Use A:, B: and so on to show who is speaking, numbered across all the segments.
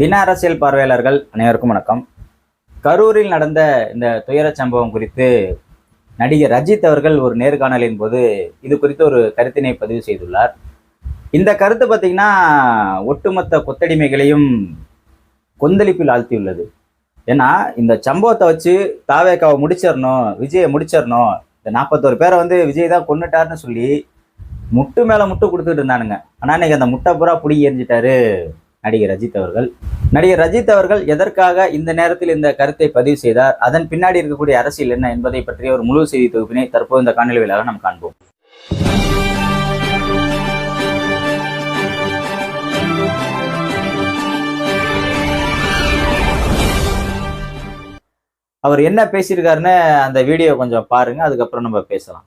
A: தின அரசியல் பார்வையாளர்கள் அனைவருக்கும் வணக்கம். கரூரில் நடந்த இந்த துயரச் சம்பவம் குறித்து நடிகர் ரஜித் அவர்கள் ஒரு நேர்காணலின் போது இது குறித்து ஒரு கருத்தினை பதிவு செய்துள்ளார். இந்த கருத்து பார்த்தீங்கன்னா ஒட்டுமொத்த கொத்தடிமைகளையும் கொந்தளிப்பில் ஆழ்த்தியுள்ளது. ஏன்னா இந்த சம்பவத்தை வச்சு தாவேக்காவை முடிச்சிடணும் விஜயை முடிச்சிடணும் இந்த நாற்பத்தோரு பேரை வந்து விஜய் தான் கொன்னுட்டாருன்னு சொல்லி முட்டு மேலே முட்டு கொடுத்துட்டு இருந்தானுங்க. ஆனால் இன்னைக்கு அந்த முட்டை பூரா புடி எரிஞ்சிட்டாரு நடிகர் ரஜித் அவர்கள். நடிகர் ரஜித் அவர்கள் எதற்காக இந்த நேரத்தில் இந்த கருத்தை பதிவு செய்தார்? அதன் பின்னாடி இருக்கக்கூடிய அரசியல் என்ன என்பதை பற்றிய ஒரு முழு செய்தி தொகுப்பினை தற்போது இந்த காணொலி வழியாக நாம் காண்போம். அவர் என்ன பேசியிருக்காருன்னு அந்த வீடியோ கொஞ்சம் பாருங்க அதுக்கப்புறம் நம்ம பேசலாம்.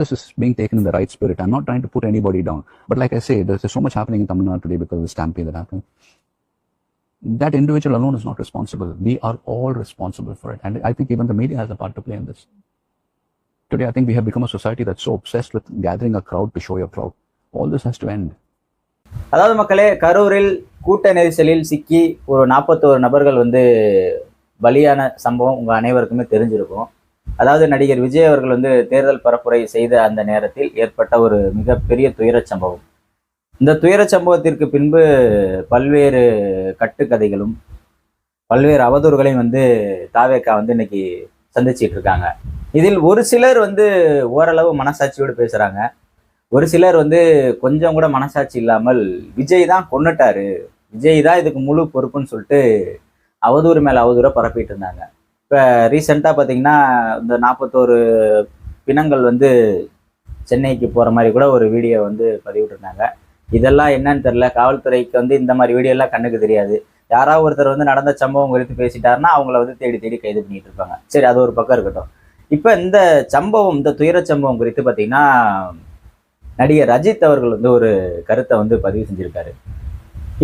B: This is being taken in the right spirit. I'm not trying to put anybody down. But like I say, there's, there's so much happening in Tamil Nadu today because of the stampede that happened. That individual alone is not responsible. We are all responsible for it. And I think even the media has a part to play in this. Today, I think we have become a society that's so obsessed with gathering a crowd to show your crowd. All this has to end.
A: அதாவது மக்களே கரூரில் கூட்ட நெரிசலில் சிக்கி ஒரு நாற்பத்தோரு நபர்கள் வந்து பலியான சம்பவம் உங்கள் அனைவருக்குமே தெரிஞ்சிருக்கும் அதாவது நடிகர் விஜய் அவர்கள் வந்து தேர்தல் பரப்புரை செய்த அந்த நேரத்தில் ஏற்பட்ட ஒரு மிகப்பெரிய துயரச் சம்பவம். இந்த துயரச் சம்பவத்திற்கு பின்பு பல்வேறு கட்டுக்கதைகளும் பல்வேறு அவதூறுகளையும் வந்து தாவேக்கா வந்து இன்னைக்கு சந்திச்சிட்டு இருக்காங்க. இதில் ஒரு சிலர் வந்து ஓரளவு மனசாட்சியோடு பேசுறாங்க. ஒரு சிலர் வந்து கொஞ்சம் கூட மனசாட்சி இல்லாமல் விஜய் தான் கொன்னுட்டாரு. விஜய் தான் இதுக்கு முழு பொறுப்புன்னு சொல்லிட்டு அவதூறு மேலே அவதூற பரப்பிட்டு இருந்தாங்க. இப்போ ரீசெண்டாக பார்த்தீங்கன்னா இந்த நாற்பத்தோரு பிணங்கள் வந்து சென்னைக்கு போகிற மாதிரி கூட ஒரு வீடியோ வந்து பதிவிட்டுருந்தாங்க. இதெல்லாம் என்னன்னு தெரில காவல்துறைக்கு வந்து இந்த மாதிரி வீடியோ எல்லாம் கண்ணுக்கு தெரியாது. யாராவது ஒருத்தர் வந்து நடந்த சம்பவம் குறித்து பேசிட்டாருன்னா அவங்கள வந்து தேடி தேடி கைது பண்ணிட்டு இருப்பாங்க. சரி அது ஒரு பக்கம் இருக்கட்டும். இப்போ இந்த சம்பவம் இந்த துயர சம்பவம் குறித்து பார்த்தீங்கன்னா நடிகர் ரஜித் அவர்கள் வந்து ஒரு கருத்தை வந்து பதிவு செஞ்சிருக்காரு.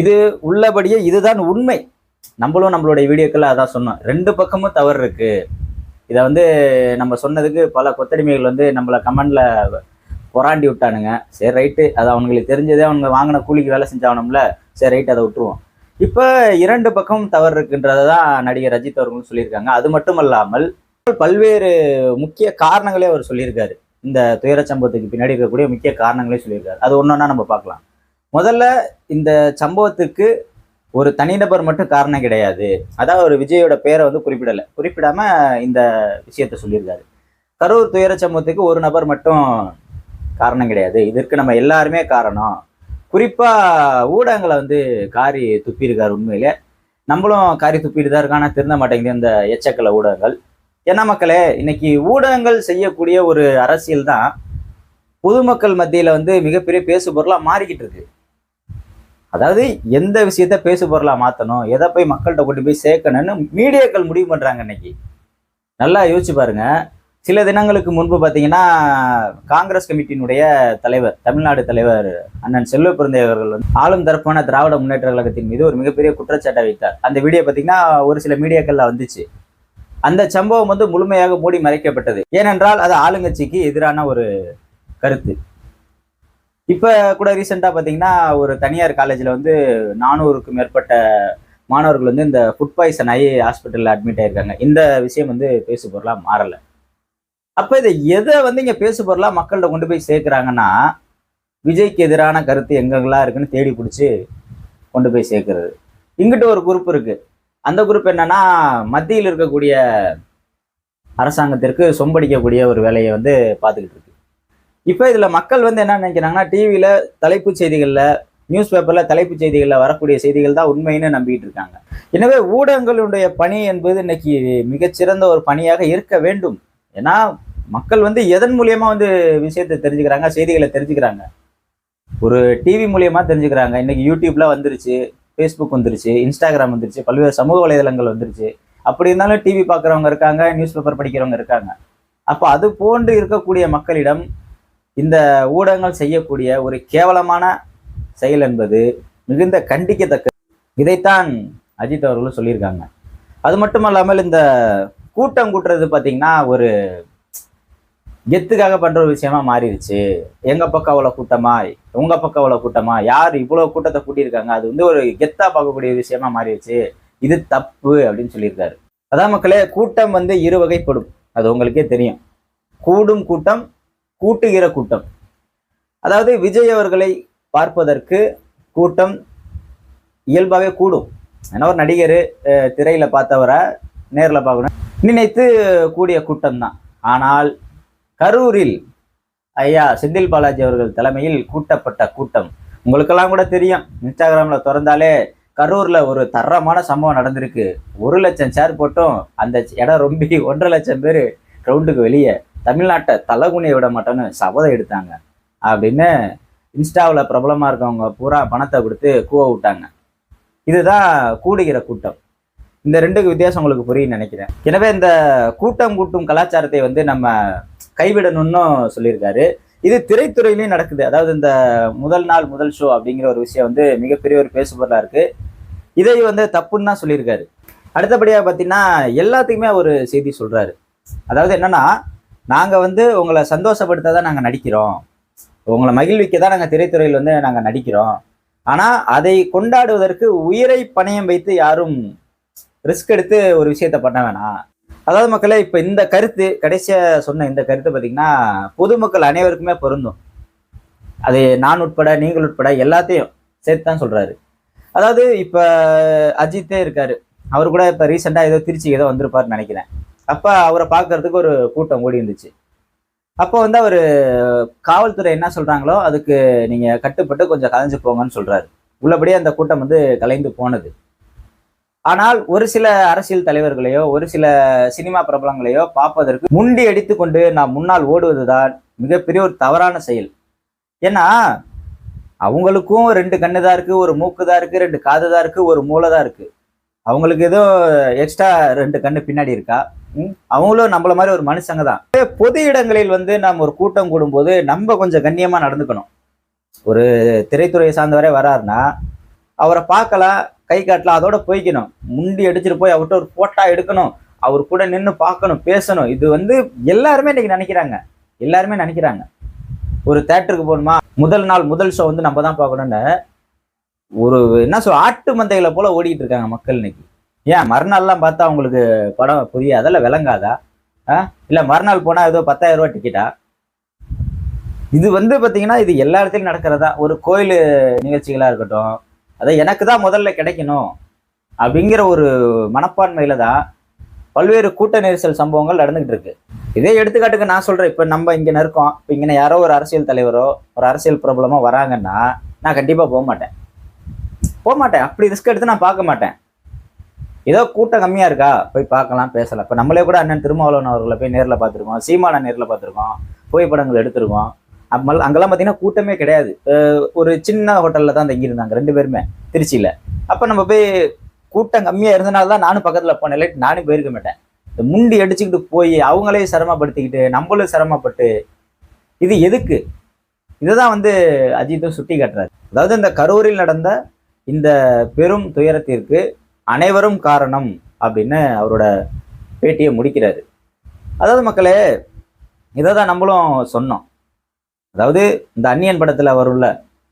A: இது உள்ளபடியே இதுதான் உண்மை. நம்மளும் நம்மளுடைய வீடியோக்கள் அதான் சொன்னோம். ரெண்டு பக்கமும் தவறு இருக்கு. இதை வந்து நம்ம சொன்னதுக்கு பல கொத்தடிமைகள் வந்து நம்மளை கமெண்ட்ல பொறாண்டி விட்டானுங்க. சரி ரைட்டு அது அவங்களுக்கு தெரிஞ்சதே அவங்க வாங்கின கூலிக்கு வேலை செஞ்சாகணும்ல. சரி ரைட்டு அதை விட்டுருவோம். இப்போ இரண்டு பக்கமும் தவறு இருக்குன்றதை தான் நடிகர் ரஜித் அவர்களும் சொல்லியிருக்காங்க. அது மட்டும் அல்லாமல் பல்வேறு முக்கிய காரணங்களே அவர் சொல்லியிருக்காரு. இந்த துயர சம்பவத்துக்கு பின்னாடி இருக்கக்கூடிய முக்கிய காரணங்களே சொல்லியிருக்காரு. அது ஒன்றொன்னா நம்ம பார்க்கலாம். முதல்ல இந்த சம்பவத்துக்கு ஒரு தனிநபர் மட்டும் காரணம் கிடையாது. அதாவது ஒரு விஜயோட பேரை வந்து குறிப்பிடலை. குறிப்பிடாம இந்த விஷயத்த சொல்லியிருக்காரு. கரூர் துயர சம்பவத்துக்கு ஒரு நபர் மட்டும் காரணம் கிடையாது. இதற்கு நம்ம எல்லாருமே காரணம். குறிப்பா ஊடகங்களை வந்து காரி துப்பியிருக்காரு உண்மையிலே. நம்மளும் காரி துப்பிட்டு தான் இருக்கோம் திருந்த மாட்டேங்குது இந்த எச்சக்கல ஊடகங்கள். என்ன மக்களே இன்னைக்கு ஊடகங்கள் செய்யக்கூடிய ஒரு அரசியல் தான் பொதுமக்கள் மத்தியில் வந்து மிகப்பெரிய பேசுபொருளாக மாறிக்கிட்டு இருக்கு. அதாவது எந்த விஷயத்த பேசு பொருளா மாத்தணும் எதை போய் மக்கள்கிட்ட கொண்டு போய் சேர்க்கணும்னு மீடியாக்கள் முடிவு பண்றாங்க இன்னைக்கு. நல்லா யோசிச்சு பாருங்க. சில தினங்களுக்கு முன்பு பார்த்தீங்கன்னா காங்கிரஸ் கமிட்டியினுடைய தலைவர் தமிழ்நாடு தலைவர் அண்ணன் செல்வ பிறந்தை அவர்கள் வந்து ஆளும் தரப்பான திராவிட முன்னேற்ற கழகத்தின் மீது ஒரு மிகப்பெரிய குற்றச்சாட்டை வைத்தார். அந்த வீடியோ பார்த்தீங்கன்னா ஒரு சில மீடியாக்கள்ல வந்துச்சு. அந்த சம்பவம் வந்து முழுமையாக மூடி மறைக்கப்பட்டது. ஏனென்றால் அது ஆளுங்கட்சிக்கு எதிரான ஒரு கருத்து. இப்போ கூட ரீசெண்டாக பார்த்தீங்கன்னா ஒரு தனியார் காலேஜில் வந்து நானூறுக்கும் மேற்பட்ட மாணவர்கள் வந்து இந்த ஃபுட் பாய்சன் ஆகி ஹாஸ்பிட்டலில் அட்மிட் ஆயிருக்காங்க. இந்த விஷயம் வந்து பேசு பொருளாக மாறலை. அப்போ இதை எதை வந்து இங்கே பேசு பொருளாக மக்கள்கிட்ட கொண்டு போய் சேர்க்குறாங்கன்னா விஜய்க்கு எதிரான கருத்து எங்கெங்கெல்லாம் இருக்குன்னு தேடி பிடிச்சி கொண்டு போய் சேர்க்கறது. இங்கிட்ட ஒரு குரூப் இருக்குது அந்த குரூப் என்னன்னா மத்தியில் இருக்கக்கூடிய அரசாங்கத்திற்கு சொம்படிக்கக்கூடிய ஒரு வேலையை வந்து பார்த்துக்கிட்டு இருக்கு. இப்போ இதில் மக்கள் வந்து என்ன நினைக்கிறாங்கன்னா டிவியில் தலைப்புச் செய்திகளில் நியூஸ் பேப்பரில் தலைப்புச் செய்திகளில் வரக்கூடிய செய்திகள் தான் உண்மைன்னு நம்பிக்கிட்டு இருக்காங்க. எனவே ஊடகங்களுடைய பணி என்பது இன்னைக்கு மிகச்சிறந்த ஒரு பணியாக இருக்க வேண்டும். ஏன்னா மக்கள் வந்து எதன் மூலியமா வந்து விஷயத்தை தெரிஞ்சுக்கிறாங்க செய்திகளை தெரிஞ்சுக்கிறாங்க? ஒரு டிவி மூலியமா தெரிஞ்சுக்கிறாங்க. இன்னைக்கு யூடியூப்ல வந்துருச்சு ஃபேஸ்புக் வந்துருச்சு இன்ஸ்டாகிராம் வந்துருச்சு பல்வேறு சமூக வலைதளங்கள் வந்துருச்சு. அப்படி இருந்தாலும் டிவி பார்க்குறவங்க இருக்காங்க நியூஸ் பேப்பர் படிக்கிறவங்க இருக்காங்க. அப்போ அது போன்று இருக்கக்கூடிய மக்களிடம் இந்த ஊடகங்கள் செய்யக்கூடிய ஒரு கேவலமான செயல் என்பது மிகுந்த கண்டிக்கத்தக்க இதைத்தான் அஜித் அவர்களும் சொல்லியிருக்காங்க. அது மட்டும் இல்லாமல் இந்த கூட்டம் கூட்டுறது பார்த்தீங்கன்னா ஒரு கெத்துக்காக பண்ணுற ஒரு விஷயமா மாறிடுச்சு. எங்கள் பக்கம் அவ்வளோ கூட்டமா? உங்கள் பக்கம் அவ்வளோ கூட்டமா? யார் இவ்வளோ கூட்டத்தை கூட்டியிருக்காங்க? அது வந்து ஒரு கெத்தாக பார்க்கக்கூடிய விஷயமா மாறிடுச்சு. இது தப்பு அப்படின்னு சொல்லியிருக்காரு. அதான் மக்களே கூட்டம் வந்து இரு வகைப்படும் அது உங்களுக்கே தெரியும். கூடும் கூட்டம் கூட்டுகிற கூட்டம். அதாவது விஜய் அவர்களை பார்ப்பதற்கு கூட்டம் இயல்பாகவே கூடும். ஏன்னா ஒரு நடிகர் திரையில் பார்த்தவரை நேரில் பார்க்கணும். நினைத்து கூடிய கூட்டம் தான் ஆனால் கரூரில் ஐயா செந்தில் பாலாஜி அவர்கள் தலைமையில் கூட்டப்பட்ட கூட்டம். உங்களுக்கெல்லாம் கூட தெரியும். இன்ஸ்டாகிராமில் திறந்தாலே கரூரில் ஒரு தரமான சம்பவம் நடந்திருக்கு. ஒரு லட்சம் சேர் போட்டும் அந்த இடம் ரொம்பி ஒன்றரை லட்சம் பேர் கிரவுண்டுக்கு வெளியே தமிழ்நாட்டை தலகுனிய விட மாட்டோன்னு சபதம் எடுத்தாங்க. அப்படின்னு இன்ஸ்டாவில் பிரபலமாக இருக்கவங்க பூரா பணத்தை கொடுத்து கூவ விட்டாங்க. இதுதான் கூடுகிற கூட்டம். இந்த ரெண்டுக்கு வித்தியாசம் உங்களுக்கு புரியும் நினைக்கிறேன். எனவே இந்த கூட்டம் கூட்டும் கலாச்சாரத்தை வந்து நம்ம கைவிடணும்னு சொல்லியிருக்காரு. இது திரைத்துறையிலையும் நடக்குது. அதாவது இந்த முதல் நாள் முதல் ஷோ அப்படிங்கிற ஒரு விஷயம் வந்து மிகப்பெரிய ஒரு பேசுபொருளாக இருக்கு. இதை வந்து தப்புன்னு தான் சொல்லியிருக்காரு. அடுத்தபடியாக பார்த்தீங்கன்னா எல்லாத்துக்குமே ஒரு செய்தி சொல்கிறாரு அதாவது என்னன்னா நாங்கள் வந்து உங்களை சந்தோஷப்படுத்த தான் நாங்கள் நடிக்கிறோம். உங்களை மகிழ்விக்க தான் நாங்கள் திரைத்துறையில் வந்து நாங்கள் நடிக்கிறோம். ஆனால் அதை கொண்டாடுவதற்கு உயிரை பணயம் வைத்து யாரும் ரிஸ்க் எடுத்து ஒரு விஷயத்த பண்ண வேணாம். அதாவது மக்களே இப்போ இந்த கருத்து கடைசியாக சொன்ன இந்த கருத்து பார்த்திங்கன்னா பொதுமக்கள் அனைவருக்குமே பொருந்தும். அது நான் உட்பட நீங்கள் உட்பட எல்லாத்தையும் சேர்த்து தான் சொல்கிறாரு அதாவது இப்போ அஜித்தே இருக்கார். அவர் கூட இப்போ ரீசெண்டாக ஏதோ திருச்சி ஏதோ வந்திருப்பார்னு நினைக்கிறேன். அப்போ அவரை பார்க்கறதுக்கு ஒரு கூட்டம் ஓடி இருந்துச்சு. அப்போ வந்து அவர் காவல்துறை என்ன சொல்கிறாங்களோ அதுக்கு நீங்கள் கட்டுப்பட்டு கொஞ்சம் கலைஞ்சு போங்கன்னு சொல்கிறாரு உள்ளபடியே அந்த கூட்டம் வந்து கலைந்து போனது. ஆனால் ஒரு சில அரசியல் தலைவர்களையோ ஒரு சில சினிமா பிரபலங்களையோ பார்ப்பதற்கு முண்டி அடித்து கொண்டு நான் முன்னால் ஓடுவதுதான் மிகப்பெரிய ஒரு தவறான செயல். ஏன்னா அவங்களுக்கும் ரெண்டு கண்ணு தான் இருக்குது ஒரு மூக்கு தான் இருக்குது ரெண்டு காது தான் இருக்குது ஒரு மூளை தான் இருக்குது அவங்களுக்கு ஏதோ எக்ஸ்ட்ரா ரெண்டு கண்ணு பின்னாடி இருக்கா? அவங்களும் நம்மள மாதிரி ஒரு மனுஷங்க தான். பொது இடங்களில் வந்து நாம் ஒரு கூட்டம் கூடும்போது நம்ம கொஞ்சம் கண்ணியமா நடந்துக்கணும். ஒரு திரைத்துறையை சார்ந்தவரே வராருன்னா அவரை பார்க்கலாம் கை காட்டலாம் அதோட போய்க்கணும். முண்டி அடிச்சுட்டு போய் அவர்கிட்ட ஒரு போட்டா எடுக்கணும். அவர் கூட நின்று பார்க்கணும் பேசணும். இது வந்து எல்லாருமே இன்னைக்கு நினைக்கிறாங்க. எல்லாருமே நினைக்கிறாங்க. ஒரு தேட்டருக்கு போகணுமா? முதல் நாள் முதல் ஷோ வந்து நம்ம தான் பார்க்கணும்னு. ஒரு என்ன சொல் ஆட்டு மந்தைகளை போல ஓடிக்கிட்டு இருக்காங்க மக்கள் இன்னைக்கு. ஏன் மறுநாள்லாம் பார்த்தா அவங்களுக்கு படம் புரிய அதெல்லாம் விளங்காதா? ஆ? இல்லை மறுநாள் போனால் ஏதோ பத்தாயிரம் ரூபாய் டிக்கெட்டா இது வந்து பார்த்தீங்கன்னா இது எல்லா இடத்துலையும் நடக்கிறதா? ஒரு கோயில் நிகழ்ச்சிகளாக இருக்கட்டும். அதை எனக்கு தான் முதல்ல கிடைக்கணும் அப்படிங்கிற ஒரு மனப்பான்மையில தான் பல்வேறு கூட்ட நெரிசல் சம்பவங்கள் நடந்துகிட்டு இருக்கு. இதே எடுத்துக்காட்டுக்கு நான் சொல்கிறேன் இப்போ நம்ம இங்கே இருக்கோம் இப்போ இங்கே யாரோ ஒரு அரசியல் தலைவரோ ஒரு அரசியல் பிரபலமோ வராங்கன்னா நான் கண்டிப்பாக போக மாட்டேன். போக மாட்டேன். அப்படி ரிஸ்க் எடுத்து நான் பார்க்க மாட்டேன். ஏதோ கூட்டம் கம்மியா இருக்கா? போய் பார்க்கலாம் பேசலாம். இப்போ நம்மளே கூட அண்ணன் திருமாவளவன் அவர்களை போய் நேரில் பார்த்துருக்கோம். சீமான நேரில் பார்த்துருக்கோம். புகைப்படங்கள் எடுத்திருக்கோம். அம்மல் அங்கெல்லாம் பார்த்தீங்கன்னா கூட்டமே கிடையாது. ஒரு சின்ன ஹோட்டலில் தான் தங்கியிருந்தாங்க ரெண்டு பேருமே திருச்சியில். அப்போ நம்ம போய் கூட்டம் கம்மியாக இருந்தனால தான் நானும் பக்கத்தில் போனேன். லைட் நானும் போயிருக்க மாட்டேன். இந்த முண்டி அடிச்சுக்கிட்டு போய் அவங்களே சிரமப்படுத்திக்கிட்டு நம்மளும் சிரமப்பட்டு இது எதுக்கு? இதை தான் வந்து அஜித்தும் சுட்டி காட்டுறாரு அதாவது இந்த கரூரில் நடந்த இந்த பெரும் துயரத்திற்கு அனைவரும் காரணம் அப்படின்னு அவரோட பேட்டியை முடிக்கிறாரு. அதாவது மக்களே இதை தான் நம்மளும் சொன்னோம். அதாவது இந்த அந்நியன் படத்தில் வரும்ல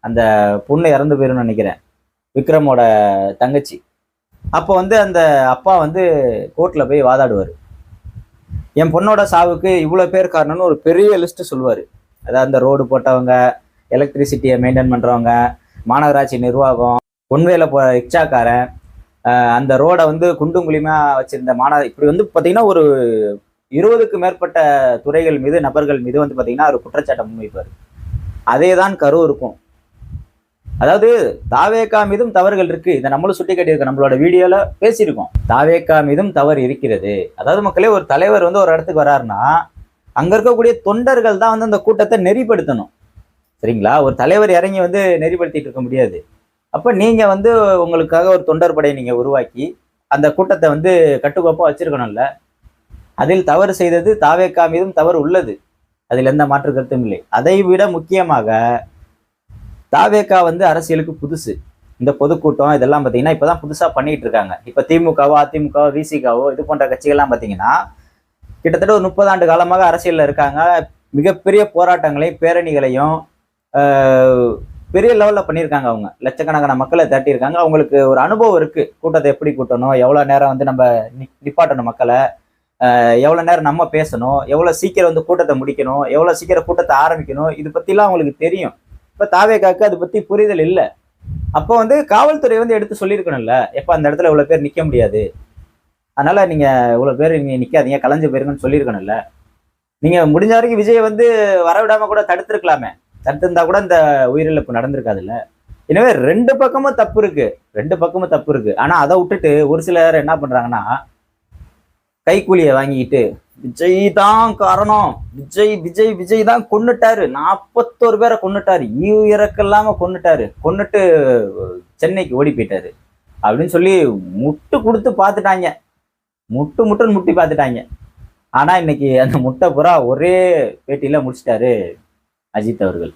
A: அந்த பொண்ணு இறந்து போயிரும்னு நினைக்கிறேன். விக்ரமோட தங்கச்சி. அப்போ வந்து அந்த அப்பா வந்து கோர்ட்டில் போய் வாதாடுவார். என் பொண்ணோட சாவுக்கு இவ்வளோ பேர் காரணம்னு ஒரு பெரிய லிஸ்ட்டு சொல்லுவார். அதாவது அந்த ரோடு போட்டவங்க எலக்ட்ரிசிட்டியை மெயின்டைன் பண்ணுறவங்க மாநகராட்சி நிர்வாகம் பொன்வேல போ ரிக்ஷாக்காரன் அந்த ரோடை வந்து குண்டும் குழிமா வச்சிருந்த மாணவ இப்படி வந்து பார்த்தீங்கன்னா ஒரு இருபதுக்கு மேற்பட்ட துறைகள் மீது நபர்கள் மீது வந்து பார்த்தீங்கன்னா ஒரு குற்றச்சாட்டை முன்வைப்பார். அதே தான் கரு இருக்கும். அதாவது தாவேக்கா மீதும் தவறுகள் இருக்கு. இதை நம்மளும் சுட்டி காட்டியிருக்கோம் நம்மளோட வீடியோல பேசியிருக்கோம். தாவேக்கா மீதும் தவறு இருக்கிறது. அதாவது மக்களே ஒரு தலைவர் வந்து ஒரு இடத்துக்கு வராருன்னா அங்க இருக்கக்கூடிய தொண்டர்கள் தான் வந்து அந்த கூட்டத்தை நெறிப்படுத்தணும். சரிங்களா? ஒரு தலைவர் இறங்கி வந்து நெறிப்படுத்திட்டு இருக்க முடியாது. அப்போ நீங்கள் வந்து உங்களுக்காக ஒரு தொண்டர் படையை நீங்கள் உருவாக்கி அந்த கூட்டத்தை வந்து கட்டுக்கோப்பாக வச்சிருக்கணும்ல? அதில் தவறு செய்தது தாவேக்கா மீதும் தவறு உள்ளது. அதில் எந்த மாற்று கருத்தும் இல்லை. அதை விட முக்கியமாக தாவேக்கா வந்து அரசியலுக்கு புதுசு. இந்த பொதுக்கூட்டம் இதெல்லாம் பார்த்தீங்கன்னா இப்போ தான் புதுசாக பண்ணிகிட்டு இருக்காங்க. இப்போ திமுகவோ அதிமுகவோ விசிகாவோ இது போன்ற கட்சிகள்லாம் பார்த்தீங்கன்னா கிட்டத்தட்ட ஒரு முப்பது ஆண்டு காலமாக அரசியலில் இருக்காங்க. மிகப்பெரிய போராட்டங்களையும் பேரணிகளையும் பெரிய லெவலில் பண்ணியிருக்காங்க அவங்க. லட்சக்கணக்கான மக்களை தட்டியிருக்காங்க அவங்களுக்கு ஒரு அனுபவம் இருக்குது கூட்டத்தை எப்படி கூட்டணும்? எவ்வளோ நேரம் வந்து நம்ம நிப்பாட்டணும் மக்களை? எவ்வளோ நேரம் நம்ம பேசணும்? எவ்வளோ சீக்கிரம் வந்து கூட்டத்தை முடிக்கணும்? எவ்வளோ சீக்கிரம் கூட்டத்தை ஆரம்பிக்கணும்? இது பற்றிலாம் அவங்களுக்கு தெரியும். இப்போ தாவேக்காக்கு அதை பற்றி புரிதல் இல்லை. அப்போ வந்து காவல்துறை வந்து எடுத்து சொல்லியிருக்கணும்ல. எப்போ அந்த இடத்துல இவ்வளோ பேர் நிற்க முடியாது? அதனால் நீங்கள் இவ்வளோ பேர் நீங்கள் நிற்காதீங்க கலைஞ்சு போயிருங்கன்னு சொல்லியிருக்கணும்ல. நீங்கள் முடிஞ்ச வரைக்கும் விஜயை வந்து வரவிடாமல் கூட தடுத்திருக்கலாமே. தடுத்திருந்தா கூட இந்த உயிரிழப்பு நடந்திருக்காதுல்ல. எனவே ரெண்டு பக்கமும் தப்பு இருக்கு. ரெண்டு பக்கமும் தப்பு இருக்கு. ஆனா அதை விட்டுட்டு ஒரு சிலர் என்ன பண்றாங்கன்னா கைக்கூலியை வாங்கிக்கிட்டு விஜய் தான் காரணம். விஜய் விஜய் விஜய் தான் கொன்னுட்டாரு. நாற்பத்தோரு பேரை கொன்னுட்டாரு. ஈவு இறக்க இல்லாம சென்னைக்கு ஓடி போயிட்டாரு. அப்படின்னு சொல்லி முட்டு கொடுத்து பார்த்துட்டாங்க. முட்டு முட்டுன்னு முட்டி பார்த்துட்டாங்க. ஆனா இன்னைக்கு அந்த முட்டை புறா ஒரே பேட்டியில முடிச்சிட்டாரு. அஜித் அவர்கள்.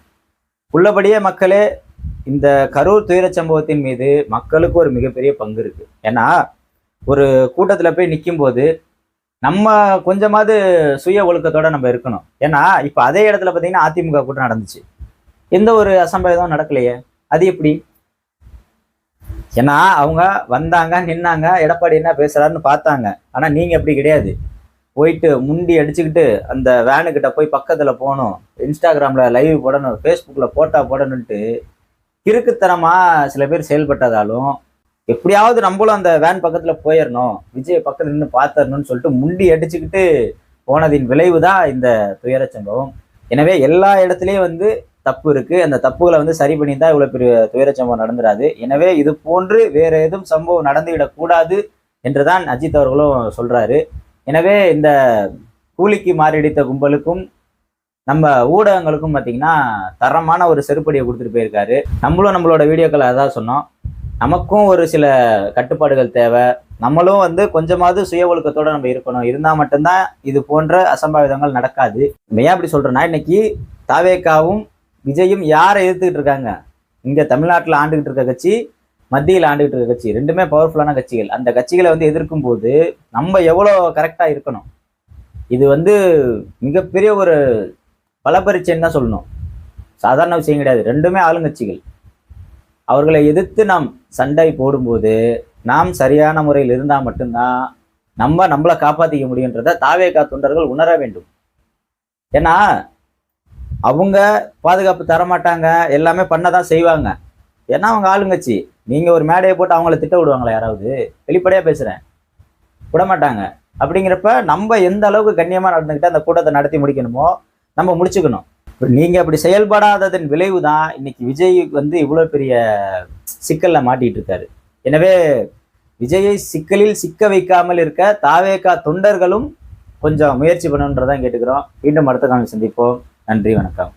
A: உள்ளபடியே மக்களே இந்த கரூர் துயரச் சம்பவத்தின் மீது மக்களுக்கு ஒரு மிகப்பெரிய பங்கு இருக்கு. ஏன்னா ஒரு கூட்டத்துல போய் நிக்கும்போது நம்ம கொஞ்சமாவது சுய ஒழுக்கத்தோட நம்ம இருக்கணும். ஏன்னா இப்ப அதே இடத்துல பாத்தீங்கன்னா அதிமுக கூட்டம் நடந்துச்சு. எந்த ஒரு அசம்பாவிதம் நடக்கலையே. அது எப்படி? ஏன்னா அவங்க வந்தாங்க நின்னாங்க எடப்பாடி என்ன பேசுறாருன்னு பார்த்தாங்க. ஆனா நீங்க அப்படி கிடையாது. போயிட்டு முண்டி அடிச்சுக்கிட்டு அந்த வேனுக்கிட்ட போய் பக்கத்தில் போகணும். இன்ஸ்டாகிராமில் லைவ் போடணும் ஃபேஸ்புக்கில் போட்டா போடணுன்ட்டு கிறுக்குத்தனமாக சில பேர் செயல்பட்டதாலும் எப்படியாவது நம்மளும் அந்த வேன் பக்கத்தில் போயிடணும் விஜய் பக்கத்துல நின்று பார்த்துடணும்னு சொல்லிட்டு முண்டி அடிச்சுக்கிட்டு போனதின் விளைவு தான் இந்த துயர சம்பவம் எனவே எல்லா இடத்துலையும் வந்து தப்பு இருக்கு. அந்த தப்புகளை வந்து சரி பண்ணி தான் இவ்வளோ பெரிய துயர சம்பவம் நடந்துடாது எனவே இது போன்று வேற எதுவும் சம்பவம் நடந்துவிடக்கூடாது என்று என்றுதான் அஜித் அவர்களும் சொல்றாரு. எனவே இந்த கூலிக்கு மாரடித்த கும்பலுக்கும் நம்ம ஊடகங்களுக்கும் பார்த்தீங்கன்னா தரமான ஒரு செருப்படியை கொடுத்துட்டு போயிருக்காரு. நம்மளும் நம்மளோட வீடியோக்களை அதான் சொன்னோம். நமக்கும் ஒரு சில கட்டுப்பாடுகள் தேவை. நம்மளும் வந்து கொஞ்சமாவது சுய ஒழுக்கத்தோடு நம்ம இருக்கணும். இருந்தால் மட்டும்தான் இது போன்ற அசம்பாவிதங்கள் நடக்காது. ஏன் அப்படி சொல்கிறேன்னா இன்னைக்கு தாவேக்காவும் விஜயும் யாரை எதிர்த்துக்கிட்டு இருக்காங்க? இங்கே தமிழ்நாட்டில் ஆண்டுகிட்டு இருக்க கட்சி மத்தியில் ஆண்டுகிட்டு இருக்க கட்சி. ரெண்டுமே பவர்ஃபுல்லான கட்சிகள். அந்த கட்சிகளை வந்து எதிர்க்கும் போது நம்ம எவ்வளோ கரெக்டாக இருக்கணும்? இது வந்து மிகப்பெரிய ஒரு பலப்பரீட்சைன்னு தான் சொல்லணும். சாதாரண விஷயம் கிடையாது. ரெண்டுமே ஆளுங்கட்சிகள். அவர்களை எதிர்த்து நாம் சண்டை போடும்போது நாம் சரியான முறையில் இருந்தால் மட்டும்தான் நம்ம நம்மளை காப்பாற்றிக்க முடியுன்றதை தாவேகா தொண்டர்கள் உணர வேண்டும். ஏன்னா அவங்க பாதுகாப்பு தரமாட்டாங்க எல்லாமே பண்ண தான் செய்வாங்க. ஏன்னா அவங்க ஆளுங்கட்சி. நீங்க ஒரு மேடையை போட்டு அவங்கள திட்ட விடுவாங்களா யாராவது? வெளிப்படையா பேசுறேன். விட மாட்டாங்க அப்படிங்கிறப்ப நம்ம எந்த அளவுக்கு கண்ணியமா நடந்துக்கிட்டு அந்த கூட்டத்தை நடத்தி முடிக்கணுமோ நம்ம முடிச்சுக்கணும். இப்ப நீங்க அப்படி செயல்படாததன் விளைவு தான் இன்னைக்கு விஜய் வந்து இவ்வளவு பெரிய சிக்கல்ல மாட்டிட்டு இருக்காரு. எனவே விஜயை சிக்கலில் சிக்க வைக்காமல் இருக்க தாவேகா தொண்டர்களும் கொஞ்சம் முயற்சி பண்ணணுன்றதான் கேட்டுக்கிறோம். மீண்டும் அடுத்த காலம் சந்திப்போம். நன்றி வணக்கம்.